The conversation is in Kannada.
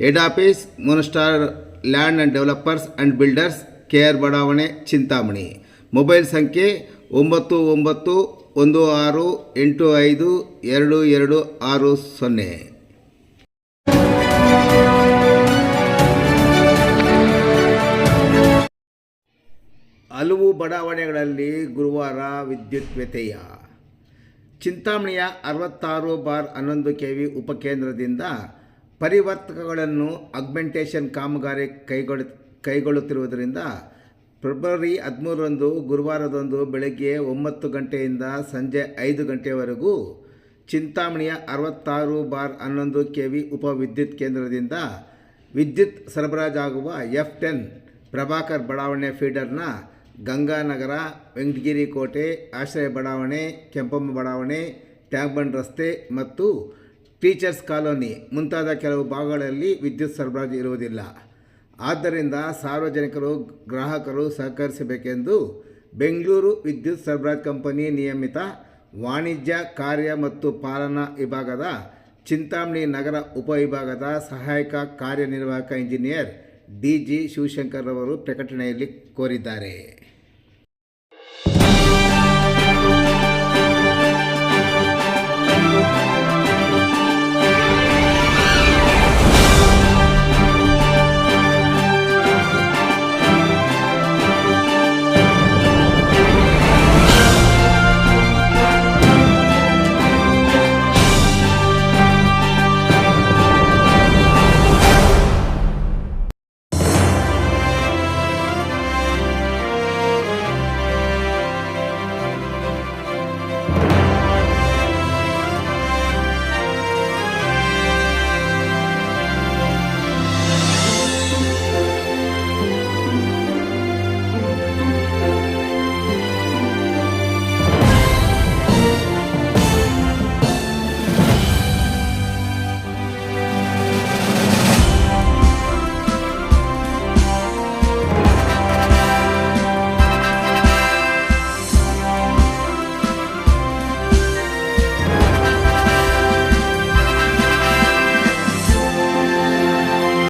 Head office moonstar land and developers and builders K R ಬಡಾವಣೆ ಚಿಂತಾಮಣಿ ಮೊಬೈಲ್ ಸಂಖ್ಯೆ ಒಂಬತ್ತು ಒಂಬತ್ತು ಒಂದು ಆರು ಎಂಟು ಐದು ಎರಡು ಎರಡು ಆರು ಸೊನ್ನೆ. ಹಲವು ಬಡಾವಣೆಗಳಲ್ಲಿ ಗುರುವಾರ ವಿದ್ಯುತ್ ವ್ಯತ್ಯಯ. ಚಿಂತಾಮಣಿಯ ಅರವತ್ತಾರು ಬಾರ್ ಹನ್ನೊಂದು ಕೆ ವಿ ಉಪಕೇಂದ್ರದಿಂದ ಪರಿವರ್ತಕಗಳನ್ನು ಅಗ್ಮೆಂಟೇಷನ್ ಕಾಮಗಾರಿ ಕೈಗೊಳ್ಳ ಕೈಗೊಳ್ಳುತ್ತಿರುವುದರಿಂದ ಫೆಬ್ರವರಿ ಹದಿಮೂರರಂದು, ಗುರುವಾರದಂದು ಬೆಳಗ್ಗೆ ಒಂಬತ್ತು ಗಂಟೆಯಿಂದ ಸಂಜೆ ಐದು ಗಂಟೆವರೆಗೂ ಚಿಂತಾಮಣಿಯ ಅರವತ್ತಾರು ಬಾರ್ ಹನ್ನೊಂದು ಕೆ ವಿ ಉಪವಿದ್ಯುತ್ ಕೇಂದ್ರದಿಂದ ವಿದ್ಯುತ್ ಸರಬರಾಜಾಗುವ ಎಫ್ ಟೆನ್ ಪ್ರಭಾಕರ್ ಬಡಾವಣೆ ಫೀಡರ್ನ ಗಂಗಾನಗರ, ವೆಂಕಟಗಿರಿ ಕೋಟೆ, ಆಶ್ರಯ ಬಡಾವಣೆ, ಕೆಂಪಮ್ಮ ಬಡಾವಣೆ ಟ್ಯಾಂಕ್ ಬಂಡ್ ರಸ್ತೆ ಮತ್ತು ಟೀಚರ್ಸ್ ಕಾಲೋನಿ ಮುಂತಾದ ಕೆಲವು ಭಾಗಗಳಲ್ಲಿ ವಿದ್ಯುತ್ ಸರಬರಾಜು ಇರುವುದಿಲ್ಲ. ಆದ್ದರಿಂದ ಸಾರ್ವಜನಿಕರು, ಗ್ರಾಹಕರು ಸಹಕರಿಸಬೇಕೆಂದು ಬೆಂಗಳೂರು ವಿದ್ಯುತ್ ಸರಬರಾಜು ಕಂಪನಿ ನಿಯಮಿತ ವಾಣಿಜ್ಯ, ಕಾರ್ಯ ಮತ್ತು ಪಾಲನಾ ವಿಭಾಗದ ಚಿಂತಾಮಣಿ ನಗರ ಉಪವಿಭಾಗದ ಸಹಾಯಕ ಕಾರ್ಯನಿರ್ವಾಹಕ ಇಂಜಿನಿಯರ್ ಡಿ ಜಿ ಶಿವಶಂಕರ್ ಅವರು ಪ್ರಕಟಣೆಯಲ್ಲಿ ಕೋರಿದ್ದಾರೆ.